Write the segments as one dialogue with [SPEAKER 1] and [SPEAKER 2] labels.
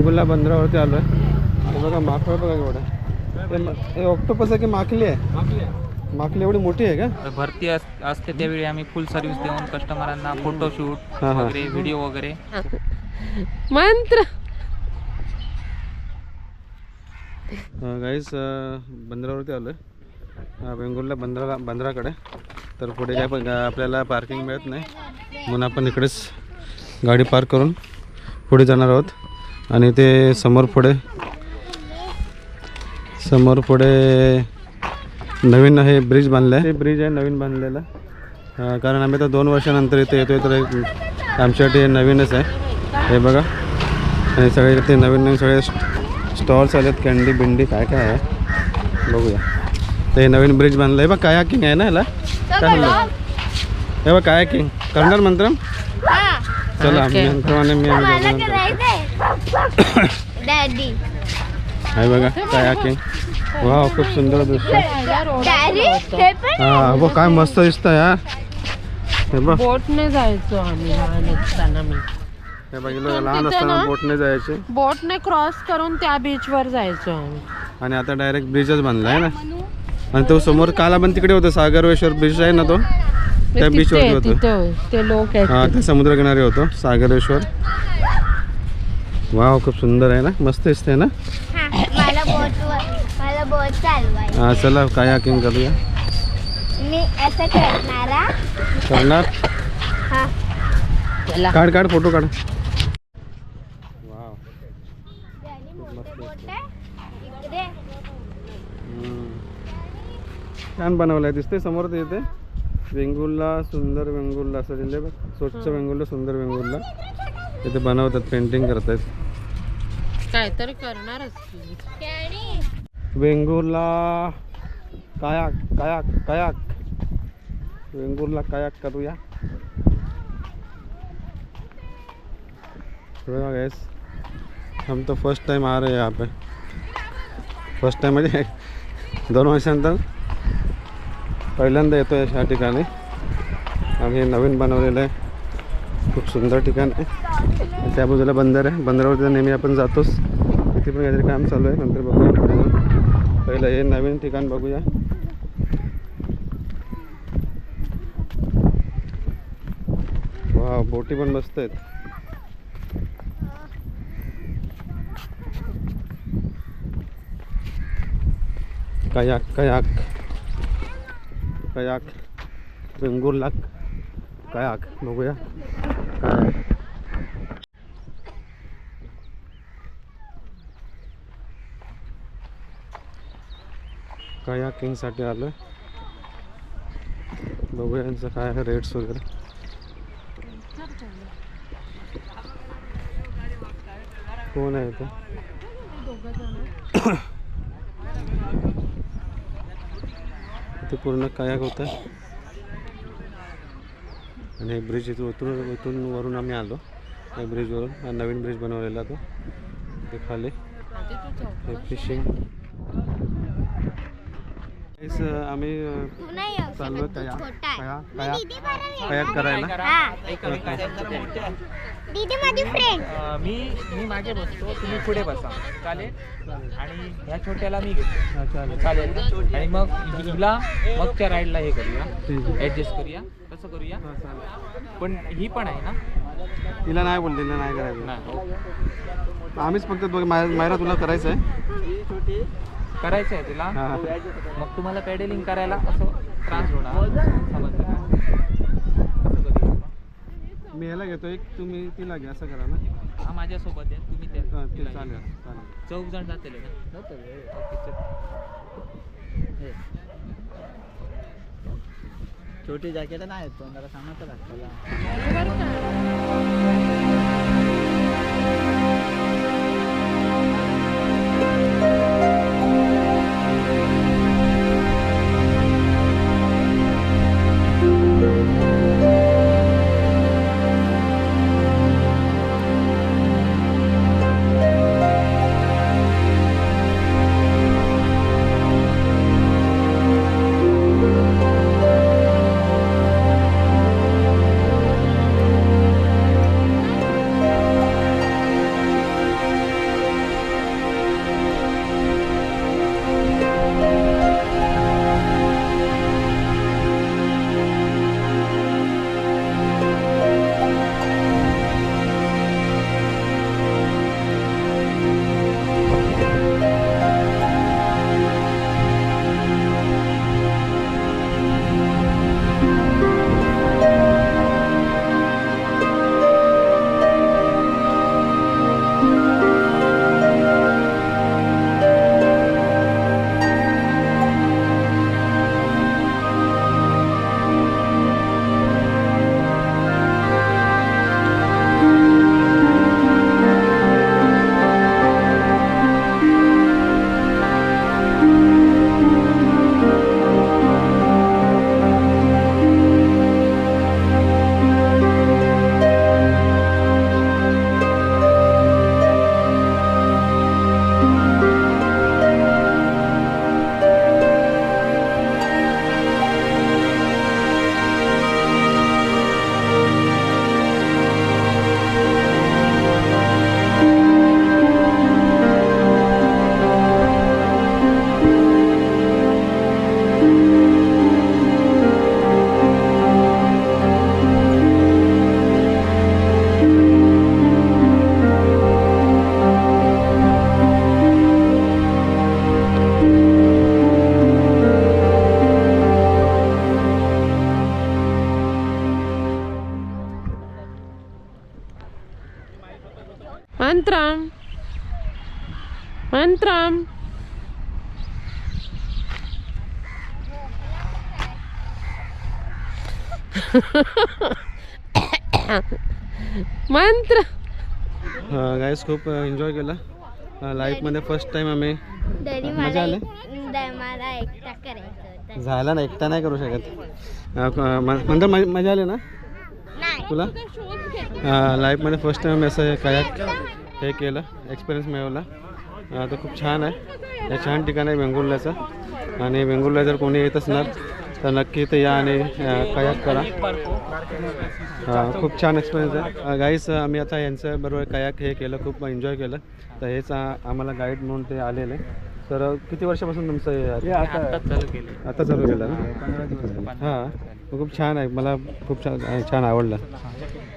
[SPEAKER 1] वेंगुर्ला बंदरावरती आलो आहे. हे बघा माकड बघा एवढं हे हे ऑक्टोपस आहे की माकली आहे? माकली एवढी मोठी आहे का?
[SPEAKER 2] भरती अस- असते त्यावेळी आम्ही फुल सर्व्हिस देऊन कस्टमरांना फोटोशूट. वगैरे व्हिडिओ वगैरे.
[SPEAKER 3] मंत्र.
[SPEAKER 1] गाईस बंदरावरती आलो आहे वेंगुर्ला बंदरा बंदराकडे. तर पुढे काय पण आपल्याला पार्किंग मिळत नाही. म्हणून आपण इकडेच गाडी पार्क करून पुढे जाणार आहोत. आणि ते समोर पुढे समोर पुढे नवीन हे ब्रिज बांधलं आहे ते ब्रिज आहे नवीन बांधलेलं. कारण आम्ही तर दोन वर्षानंतर इथे येतोय तर आमच्यासाठी हे नवीनच आहे. हे बघा. आणि सगळे इथे नवीन नवीन सगळे स्टॉल्स आलेत कॅन्डी बिंडी काय काय आहे. बघूया. ते नवीन ब्रिज बांधलं आहे बघ काया किंग आहे ना याला? काय म्हणलं? हे बघ काया किंग करणार मंत्रम चला. मंत्रम आणि मी.
[SPEAKER 4] डॅडी
[SPEAKER 1] आहे बघा काया किंग वा खूप सुंदर दिसतं
[SPEAKER 4] डॅडी हे
[SPEAKER 1] हा बघ काय मस्त दिसतं यार हे बघ.
[SPEAKER 3] बोटने जायचो आम्ही लहान असताना मी.
[SPEAKER 1] हे बघितलं लहान असताना बोटने जायचे.
[SPEAKER 3] बोटने क्रॉस करून त्या बीच वर जायचो आम्ही.
[SPEAKER 1] आणि आता डायरेक्ट ब्रिजच बांधला आहे ना? आणि तो समोर काला पण तिकडे होतं सागरवेश्वर ब्रिज आहे ना तो? त्या बीचवरती होतं.
[SPEAKER 3] ते लोक
[SPEAKER 1] हा ते समुद्रकिनारी होतो सागरेश्वर. वाव खूप सुंदर आहे ना? मस्त दिसते ना?
[SPEAKER 4] हा, मला बोट मला बोट
[SPEAKER 1] हा चला कायाकिंग करूया.
[SPEAKER 4] मी असं करणार हा.
[SPEAKER 1] करणार?
[SPEAKER 4] हा.
[SPEAKER 3] चला.
[SPEAKER 1] काढ काढ फोटो काढ. वाव.
[SPEAKER 4] मोठे बोट आहे. इकडे.
[SPEAKER 1] हम्म. छान बनवलंय दिसते समोर ते इथे. वेंगुर्ला सुंदर वेंगुर्ला असं बघ. स्वच्छ वेंगुर्ला सुंदर वेंगुर्ला. इथे बनवतात पेंटिंग करतायत.
[SPEAKER 3] काहीतरी करणारच
[SPEAKER 1] वेंगुर्ला कायाक कायाक कायाक. वेंगुर्ला कायाक करूया. गैस हम तो फर्स्ट टाइम आ रहे हैं यहाँ पे. फर्स्ट टाइम म्हणजे दोन वर्षानंतर पहिल्यांदा येतो आहे ह्या ठिकाणी. आणि हे नवीन बनवलेलं आहे. खूप सुंदर ठिकाण आहे. त्या बाजूला बंदर आहे. बंदरावरती तर नेहमी आपण जातोच. इथे पण काहीतरी काम चालू आहे. नंतर बघूया पुढे पहिलं हे नवीन ठिकाण बघूया. वा बोटी पण मस्त आहेत. Kayak kayak. कयाक. वेंगुर्लाक कयाक बघूया. काय काया किंगसाठी आलो आहे बघूया यांचं काय आहे रेट्स वगैरे. कोण आहे ते इथे पूर्ण कायाक होतं आणि हे ब्रिज इथून उतरून इथून वरून आम्ही आलो. त्या ब्रिजवरून नवीन ब्रिज बनवलेला तो. ते खाली. हे फिशिंग आम्ही
[SPEAKER 4] तू
[SPEAKER 1] कया कयाक करायला.
[SPEAKER 4] दीदी माझी फ्रेंड
[SPEAKER 2] मी मी मागे बसतो तुम्ही पुढे बसा. चालेल? आणि ह्या छोट्याला मी घेतो.
[SPEAKER 1] चालेल.
[SPEAKER 2] चालेल आणि मग हिला मग त्या राईडला हे करूया. ऍडजस्ट करूया. कसं करूया.
[SPEAKER 1] हा, चालेल.
[SPEAKER 2] पण ही पण आहे ना?
[SPEAKER 1] तिला नाही बोलले तिला नाही करायचं.
[SPEAKER 2] नाही हो.
[SPEAKER 1] आम्हीच फक्त मायरा तुला करायचं आहे
[SPEAKER 2] करायचं आहे तिला.
[SPEAKER 1] हा.
[SPEAKER 2] मग तुम्हाला पॅडेलिंग करायला असं त्रास होणार. समजलं का असं करूया आपण.
[SPEAKER 1] मी ह्याला घेतो एक तुम्ही तिला घ्या असं करा ना.
[SPEAKER 2] हा माझ्यासोबत आहे. तुम्ही त्या
[SPEAKER 1] हा, ते
[SPEAKER 2] तिला
[SPEAKER 1] चालेल
[SPEAKER 2] घ्या.
[SPEAKER 1] चालेल.
[SPEAKER 2] चौक जण जातील ना? ओके, चल.
[SPEAKER 5] छोटी जॅकेट नाही येत तोंडाला सांगत लागतं
[SPEAKER 3] मंत्रम मंत्रम मंत्र
[SPEAKER 1] गाईस खूप एन्जॉय केला. लाईफमध्ये फर्स्ट टाईम आम्ही मजा आली? झाला ना एकटा नाही करू शकत. नंतर मजा आली ना?
[SPEAKER 4] नाही.
[SPEAKER 1] तुला? लाईफमध्ये फर्स्ट टाईम असं कायाक हे केलं एक्सपिरियन्स मिळवला. तर खूप छान आहे. हे छान ठिकाण आहे वेंगुर्ल्याचं. आणि वेंगुर्ला जर कोणी येत असणार तर नक्की इथे या आणि कायाक करा. खूप छान एक्सपिरियन्स आहे. गाईस आम्ही आता यांच्या बरोबर कायाक हे केलं खूप एन्जॉय केलं. तर हेच आम्हाला गाईड म्हणून ते आलेले. तर किती वर्षापासून तुमचं हे?
[SPEAKER 2] आत्ताच चालू केले
[SPEAKER 1] आता चालू केलं ना? हां. खूप छान आहे. मला खूप छान छान आवडलं.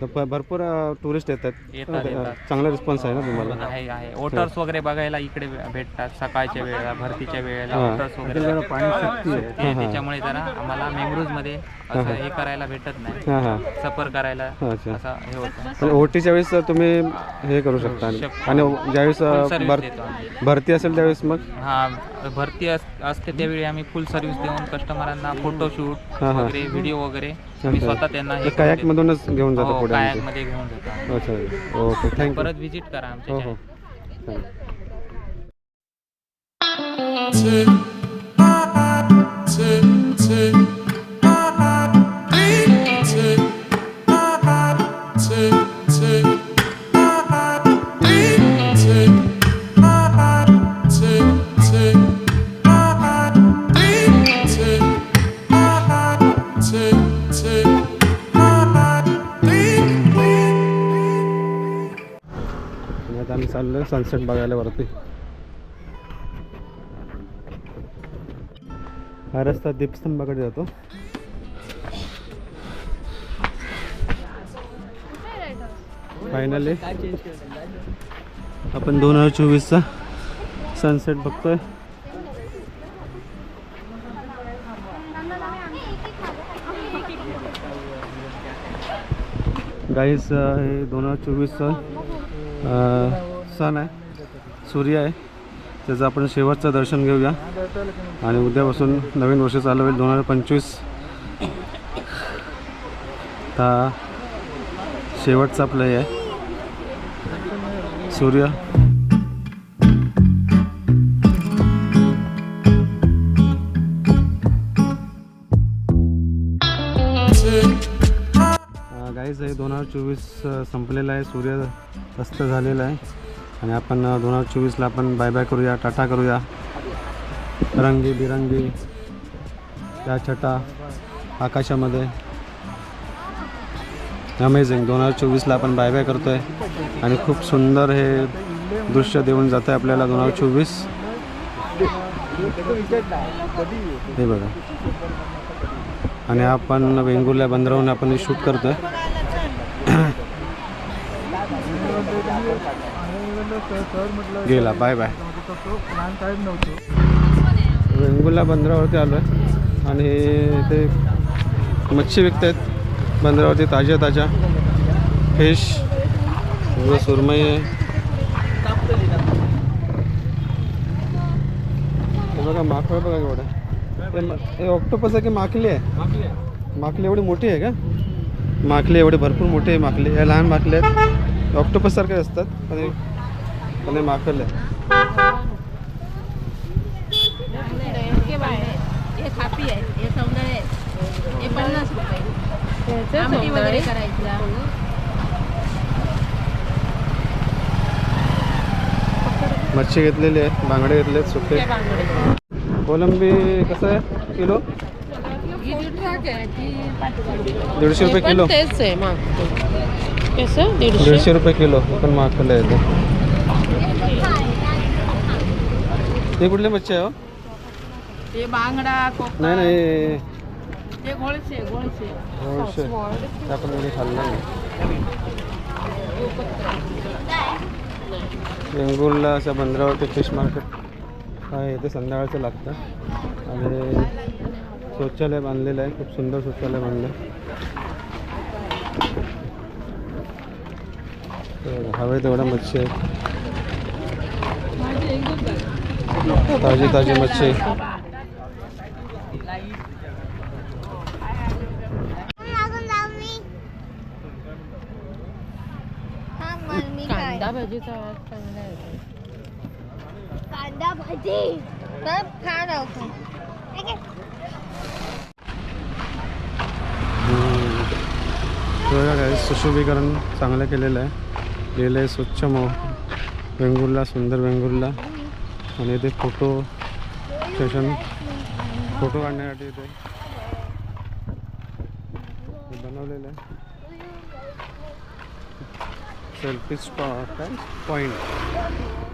[SPEAKER 1] तर प- भरपूर टुरिस्ट येतात.
[SPEAKER 2] येतात, येतात.
[SPEAKER 1] चांगला रिस्पॉन्स आहे ना तुम्हाला?
[SPEAKER 2] आहे आहे. वोटर्स वगैरे बघायला इकडे भेटतात सकाळच्या वेळेला भरतीच्या वेळेला
[SPEAKER 1] हा.
[SPEAKER 2] वोटर्स वगैरे.
[SPEAKER 1] पाणी
[SPEAKER 2] ते- त्याच्यामुळे जरा आम्हाला मेमरूजमध्ये असं हे करायला भेटत नाही.
[SPEAKER 1] हां हां.
[SPEAKER 2] सफर करायला
[SPEAKER 1] अच्छा.
[SPEAKER 2] असं हे होतं.
[SPEAKER 1] पण ओटीच्या वेळेस तुम्ही हे करू शकता. आणि- आणि ज्यावेळेस
[SPEAKER 2] फुल
[SPEAKER 1] अं,
[SPEAKER 2] सर्व्हिस
[SPEAKER 1] भर
[SPEAKER 2] देतो आम्ही.
[SPEAKER 1] भरती असेल त्यावेळेस मग?
[SPEAKER 2] हा भरती अस- असते त्यावेळी आम्ही फुल सर्व्हिस देऊन कस्टमरांना फोटोशूट
[SPEAKER 1] हा, हा.
[SPEAKER 2] वगैरे व्हिडिओ वगैरे आम्ही
[SPEAKER 1] अच्छा.
[SPEAKER 2] स्वतः त्यांना हे
[SPEAKER 1] कायाकमधूनच घेऊन जातो
[SPEAKER 2] हो,
[SPEAKER 1] पुढे
[SPEAKER 2] kayak
[SPEAKER 1] आमचे
[SPEAKER 2] मध्ये घेऊन जातो आम्ही.
[SPEAKER 1] अच्छा ओके थँक्यू
[SPEAKER 2] परत व्हिजिट करा आमच्या
[SPEAKER 1] हो हो
[SPEAKER 2] channel.
[SPEAKER 1] आता आम्ही चाललो सनसेट बघायला वरती. हा रस्ता दीपस्तंभाकडे जातो. फायनली आपण दोन हजार चोवीसचा सनसेट बघतोय. गाईस हे दोन हजार चोवीसचा सण आहे. सूर्य आहे. त्याचं आपण शेवटचं दर्शन घेऊया. आणि उद्यापासून नवीन वर्ष चालू होईल दोन हजार पंचवीस. हा शेवटचा प्लय आहे. सूर्य. गाईज हे दोन हजार चोवीस संपलेलं आहे. सूर्य स्वस्त झालेलं आहे. आणि आपण दोन हजार चोवीसला आपण बाय बाय करूया टाटा करूया. रंगी बिरंगी त्या छटा आकाशामध्ये. अमेझिंग दोन हजार चोवीसला आपण बाय बाय करतो आहे आणि खूप सुंदर हे दृश्य देऊन जातं आहे आपल्याला दोन हजार चोवीस. हे बघा. आणि आपण वेंगुर्ल्या बंदरावरून आपण शूट करतो आहे गेला बाय बाय वेंगुर्ला बंदरावरती आलो आहे आणि इथे मच्छी विकत आहेत बंदरावरती ताज्या ताज्या. फिश सुरमई आहे. हे बघा माकड बघा एवढं हे हे ऑक्टोपस आहे की माकली आहे? माकली एवढी मोठी आहे का? माकली एवढी भरपूर मोठी आहे माकली. या लहान माकली आहेत. ऑक्टोपस सारखे असतात पण हे पण हे आहे.
[SPEAKER 6] आहेत
[SPEAKER 1] मच्छी घेतलेली आहे बांगडे घेतले आहेत सुके. कोलंबी कसं आहे? किलो? दीडशे रुपये किलो.
[SPEAKER 3] तेच आहे मग कसं? दीडशे?
[SPEAKER 1] दीडशे रुपये किलो. पण माकल आहे ते. हे कुठली मच्छी आहे हो?
[SPEAKER 6] हे बांगडा कोक
[SPEAKER 1] नाही नाही
[SPEAKER 6] हे घोळशे घोळशे
[SPEAKER 1] दोनशे ते आपण एवढे खाल्लं नाही. वेंगुर्ला अशा बंदरावरती फिश मार्केट आहे. इथे संध्याकाळचं लागतं. आणि शौचालय बांधलेलं आहे. खूप सुंदर शौचालय बांधलं तर हवे तेवढ्या मच्छी आहेत ताजी ताजी मच्छी.
[SPEAKER 3] कांदा भजीचा वास चांगला आहे
[SPEAKER 4] कांदा भजी आहे
[SPEAKER 1] काय सुशोभीकरण चांगलं केलेलं आहे. लिहिलं आहे स्वच्छ मो वेंगुर्ला सुंदर वेंगुर्ला. आणि इथे फोटो सेशन फोटो काढण्यासाठी इथे बनवलेलं आहे. Selfie spot point point